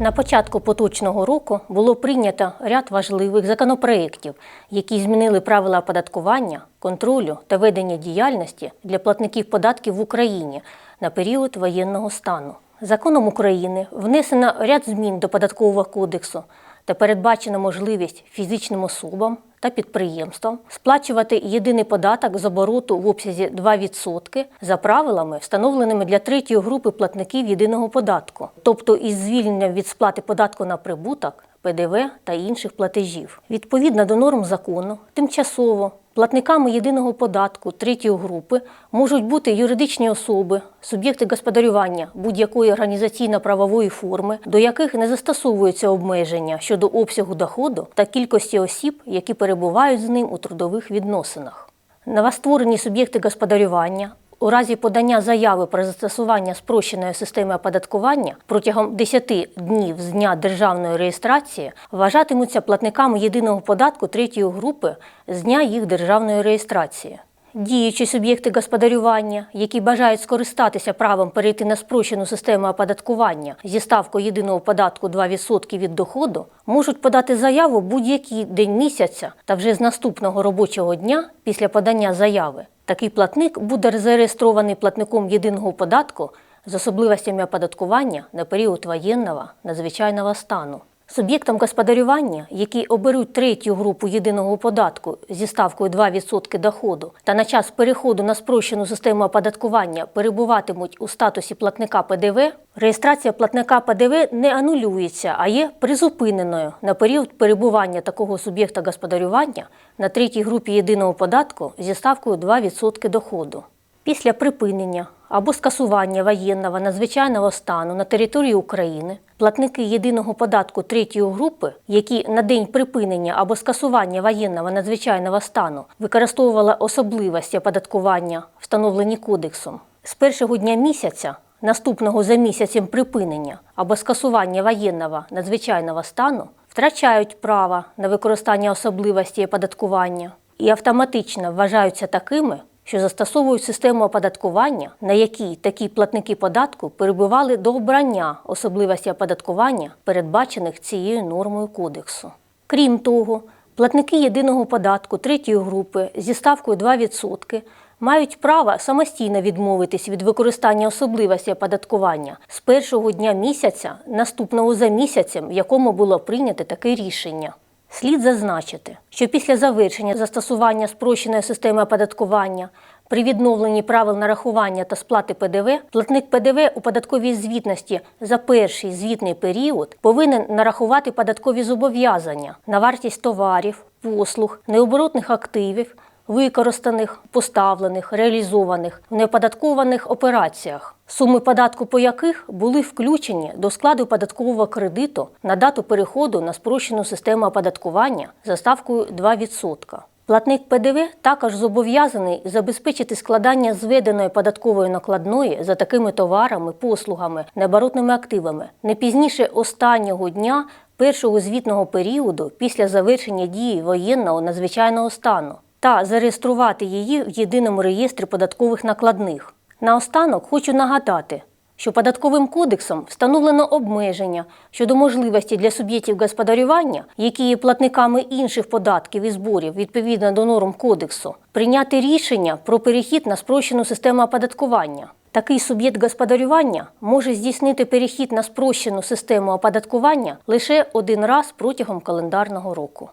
На початку поточного року було прийнято ряд важливих законопроєктів, які змінили правила оподаткування, контролю та ведення діяльності для платників податків в Україні на період воєнного стану. Законом України внесено ряд змін до податкового кодексу та передбачена можливість фізичним особам та підприємствам сплачувати єдиний податок з обороту в обсязі 2% за правилами, встановленими для третьої групи платників єдиного податку, тобто із звільненням від сплати податку на прибуток, ПДВ та інших платежів. Відповідно до норм закону, тимчасово платниками єдиного податку третьої групи можуть бути юридичні особи, суб'єкти господарювання будь-якої організаційно-правової форми, до яких не застосовуються обмеження щодо обсягу доходу та кількості осіб, які перебувають з ним у трудових відносинах. Новостворені суб'єкти господарювання у разі подання заяви про застосування спрощеної системи оподаткування протягом 10 днів з дня державної реєстрації вважатимуться платниками єдиного податку третьої групи з дня їх державної реєстрації. Діючі суб'єкти господарювання, які бажають скористатися правом перейти на спрощену систему оподаткування зі ставкою єдиного податку 2% від доходу, можуть подати заяву будь-який день місяця та вже з наступного робочого дня після подання заяви. Такий платник буде зареєстрований платником єдиного податку з особливостями оподаткування на період воєнного надзвичайного стану. Суб'єктам господарювання, які оберуть третю групу єдиного податку зі ставкою 2% доходу та на час переходу на спрощену систему оподаткування перебуватимуть у статусі платника ПДВ, реєстрація платника ПДВ не анулюється, а є призупиненою на період перебування такого суб'єкта господарювання на третій групі єдиного податку зі ставкою 2% доходу. Після припинення або скасування воєнного надзвичайного стану на території України платники єдиного податку третьої групи, які на день припинення або скасування воєнного надзвичайного стану використовували особливості оподаткування, встановлені кодексом, з першого дня місяця, наступного за місяцем припинення або скасування воєнного надзвичайного стану, втрачають право на використання особливості оподаткування і автоматично вважаються такими що застосовують систему оподаткування, на якій такі платники податку перебували до обрання особливості оподаткування, передбачених цією нормою кодексу. Крім того, платники єдиного податку третьої групи зі ставкою 2% мають право самостійно відмовитись від використання особливості оподаткування з першого дня місяця, наступного за місяцем, в якому було прийнято таке рішення. Слід зазначити, що після завершення застосування спрощеної системи оподаткування при відновленні правил нарахування та сплати ПДВ платник ПДВ у податковій звітності за перший звітний період повинен нарахувати податкові зобов'язання на вартість товарів, послуг, необоротних активів, використаних, поставлених, реалізованих в неоподаткованих операціях, суми податку по яких були включені до складу податкового кредиту на дату переходу на спрощену систему оподаткування за ставкою 2%. Платник ПДВ також зобов'язаний забезпечити складання зведеної податкової накладної за такими товарами, послугами, необоротними активами не пізніше останнього дня першого звітного періоду після завершення дії воєнного надзвичайного стану та зареєструвати її в єдиному реєстрі податкових накладних. Наостанок хочу нагадати, що податковим кодексом встановлено обмеження щодо можливості для суб'єктів господарювання, які є платниками інших податків і зборів відповідно до норм кодексу, прийняти рішення про перехід на спрощену систему оподаткування. Такий суб'єкт господарювання може здійснити перехід на спрощену систему оподаткування лише один раз протягом календарного року.